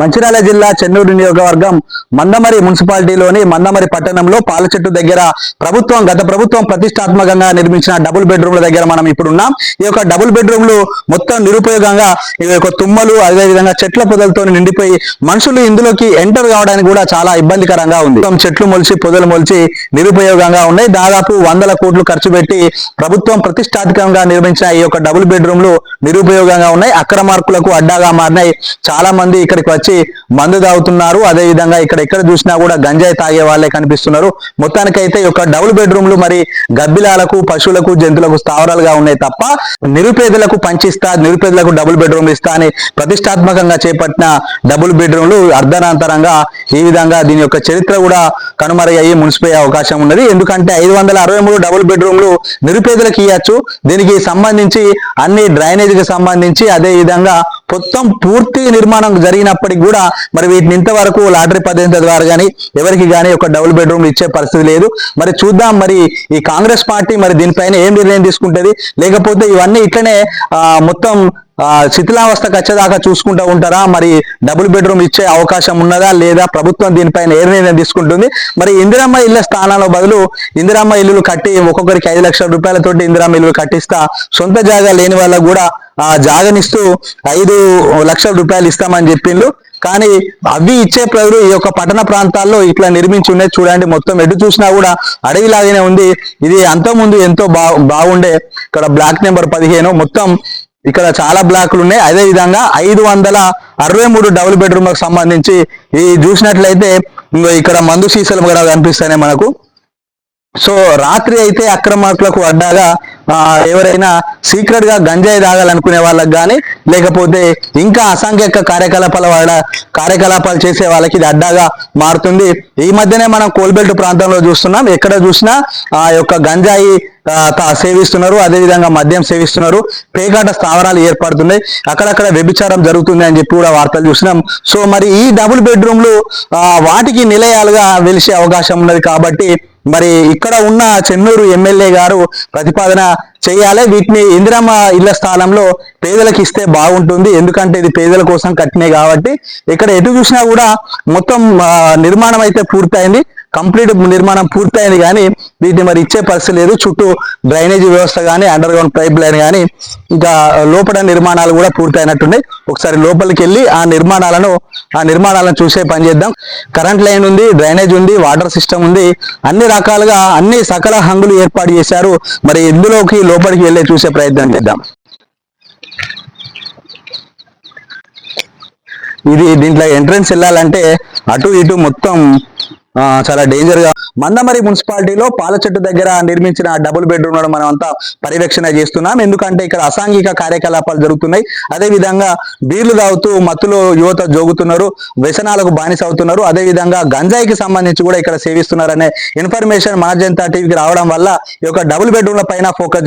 మంచిర్యాల జిల్లా చెన్నూరు నియోజకవర్గం మందమరి మున్సిపాలిటీలోని మందమరి పట్టణంలో పాల చెట్టు దగ్గర ప్రభుత్వం గత ప్రభుత్వం ప్రతిష్టాత్మకంగా నిర్మించిన డబుల్ బెడ్రూమ్ల దగ్గర మనం ఇప్పుడు ఉన్నాం ఈ యొక్క డబుల్ బెడ్రూమ్లు మొత్తం నిరుపయోగంగా ఈ యొక్క తుమ్మలు అదే విధంగా చెట్ల పొదలతో నిండిపోయి మనుషులు ఇందులోకి ఎంటర్ కావడానికి కూడా చాలా ఇబ్బందికరంగా ఉంది. చెట్లు మొలిచి పొదలు మొలిచి నిరుపయోగంగా ఉన్నాయి. దాదాపు వందల కోట్లు ఖర్చు పెట్టి ప్రభుత్వం ప్రతిష్టాత్మకంగా నిర్మించిన ఈ యొక్క డబుల్ బెడ్రూమ్లు నిరుపయోగంగా ఉన్నాయి. అక్రమార్కులకు అడ్డాగా మారినాయి. చాలా మంది ఇక్కడికి వచ్చి మందు తాగుతున్నారు. అదే విధంగా ఇక్కడ ఎక్కడ చూసినా కూడా గంజాయి తాగే వాళ్ళే కనిపిస్తున్నారు. మొత్తానికైతే ఈ యొక్క డబుల్ బెడ్రూమ్లు మరి గబ్బిలాలకు పశువులకు జంతువులకు స్థావరాలుగా ఉన్నాయి తప్ప నిరుపేదలకు పంచిస్తా నిరుపేదలకు డబుల్ బెడ్రూమ్ ఇస్తా అని ప్రతిష్టాత్మకంగా చేపట్టిన డబుల్ బెడ్రూమ్లు అర్ధనాంతరంగా ఈ విధంగా దీని యొక్క చరిత్ర కూడా కనుమరుగయ్యి మునిసిపోయే అవకాశం ఉన్నది. ఎందుకంటే ఐదు వందల అరవై మూడు డబుల్ బెడ్రూమ్లు నిరుపేదలకు ఇవ్వచ్చు దీనికి సంబంధించి అన్ని డ్రైనేజీకి సంబంధించి అదే విధంగా మొత్తం పూర్తి నిర్మాణం జరిగినప్పటికి కూడా మరి వీటిని ఇంతవరకు లాటరీ పద్ధతి ద్వారా కానీ ఎవరికి కానీ ఒక డబుల్ బెడ్రూమ్ ఇచ్చే పరిస్థితి లేదు. మరి చూద్దాం మరి ఈ కాంగ్రెస్ పార్టీ మరి దీనిపైన ఏం నిర్ణయం తీసుకుంటది? లేకపోతే ఇవన్నీ ఇట్లనే ఆ, మొత్తం శిథిలావస్థకు వచ్చేదాకా చూసుకుంటూ ఉంటారా? మరి డబుల్ బెడ్రూమ్ ఇచ్చే అవకాశం ఉన్నదా? లేదా ప్రభుత్వం దీనిపైన ఏ నిర్ణయం తీసుకుంటుంది? మరి ఇందిరమ్మ ఇళ్ళ స్థానాల బదులు ఇందిరమ్మ ఇల్లులు కట్టి ఒక్కొక్కరికి ఐదు లక్షల రూపాయలతోటి ఇందిరమ్మ ఇల్లులు కట్టిస్తా సొంత జాగా లేని వాళ్ళకు కూడా ఆ జాగనిస్తూ ఐదు లక్షల రూపాయలు ఇస్తామని చెప్పిండ్రు కానీ అవి ఇచ్చే ప్రజలు ఈ యొక్క పట్టణ ప్రాంతాల్లో ఇట్లా నిర్మించి ఉన్నాయి చూడండి మొత్తం ఎటు చూసినా కూడా అడవిలాగానే ఉంది. ఇది అంతకుముందు ఎంతో బా బాగుండే. ఇక్కడ బ్లాక్ నెంబర్ పదిహేను మొత్తం ఇక్కడ చాలా బ్లాక్లు ఉన్నాయి. అదే విధంగా ఐదు వందల అరవై మూడు డబుల్ బెడ్రూమ్లకు సంబంధించి ఈ చూసినట్లయితే ఇక్కడ మందు సీసాలు కూడా కనిపిస్తున్నాయి మనకు. సో రాత్రి అయితే అక్రమార్కులకు అడ్డాగా ఆ, ఎవరైనా సీక్రెట్గా గంజాయి తాగాలనుకునే వాళ్ళకి కానీ లేకపోతే ఇంకా అసాంఘిక కార్యకలాపాల వాళ్ళ కార్యకలాపాలు చేసే వాళ్ళకి ఇది అడ్డాగా మారుతుంది. ఈ మధ్యనే మనం కోల్బెల్ట్ ప్రాంతంలో చూస్తున్నాం. ఎక్కడ చూసినా ఆ యొక్క గంజాయి తా- సేవిస్తున్నారు. అదేవిధంగా మద్యం సేవిస్తున్నారు. పేకాట స్థావరాలు ఏర్పడుతున్నాయి. అక్కడక్కడ వ్యభిచారం జరుగుతుంది అని చెప్పి కూడా వార్తలు చూసినాం. సో మరి ఈ డబుల్ బెడ్రూమ్లు ఆ, వాటికి నిలయాలుగా వెలిసే అవకాశం ఉన్నది కాబట్టి మరి ఇక్కడ ఉన్న చెన్నూరు ఎమ్మెల్యే గారు ప్రతిపాదన చేయాలి. వీటిని ఇందిరమ్మ ఇళ్ళ స్థానంలో పేదలకు ఇస్తే బాగుంటుంది. ఎందుకంటే ఇది పేదల కోసం కట్టినాయి కాబట్టి. ఇక్కడ ఎటు చూసినా కూడా మొత్తం నిర్మాణం అయితే పూర్తయింది. కంప్లీట్ నిర్మాణం పూర్తయింది కానీ వీటిని మరి ఇచ్చే పరిస్థితి లేదు. చుట్టూ డ్రైనేజీ వ్యవస్థ కానీ అండర్ గ్రౌండ్ పైప్ లైన్ కానీ ఇంకా లోపల నిర్మాణాలు కూడా పూర్తయినట్టున్నాయి. ఒకసారి లోపలికి వెళ్ళి ఆ నిర్మాణాలను ఆ నిర్మాణాలను చూసే పని చేద్దాం. కరెంట్ లైన్ ఉంది డ్రైనేజ్ ఉంది వాటర్ సిస్టమ్ ఉంది. అన్ని రకాలుగా అన్ని సకల హంగులు ఏర్పాటు చేశారు. మరి ఇందులోకి లోపలికి వెళ్ళే చూసే ప్రయత్నం చేద్దాం. ఇది దీంట్లో ఎంట్రన్స్ వెళ్ళాలంటే అటు ఇటు మొత్తం చాలా డేంజర్గా మందమరి మున్సిపాలిటీలో పాల చెట్టు దగ్గర నిర్మించిన డబుల్ బెడ్రూమ్ మనం అంతా పర్యవేక్షణ చేస్తున్నాం. ఎందుకంటే ఇక్కడ అసాంఘిక కార్యకలాపాలు జరుగుతున్నాయి. అదే విధంగా బీర్లు తాగుతూ మత్తులో యువత జోగుతున్నారు. వ్యసనాలకు బానిస అవుతున్నారు. అదే విధంగా గంజాయికి సంబంధించి కూడా ఇక్కడ సేవిస్తున్నారనే ఇన్ఫర్మేషన్ మన జనతా టీవీకి రావడం వల్ల ఈ యొక్క డబుల్ బెడ్రూమ్ల పైన ఫోకస్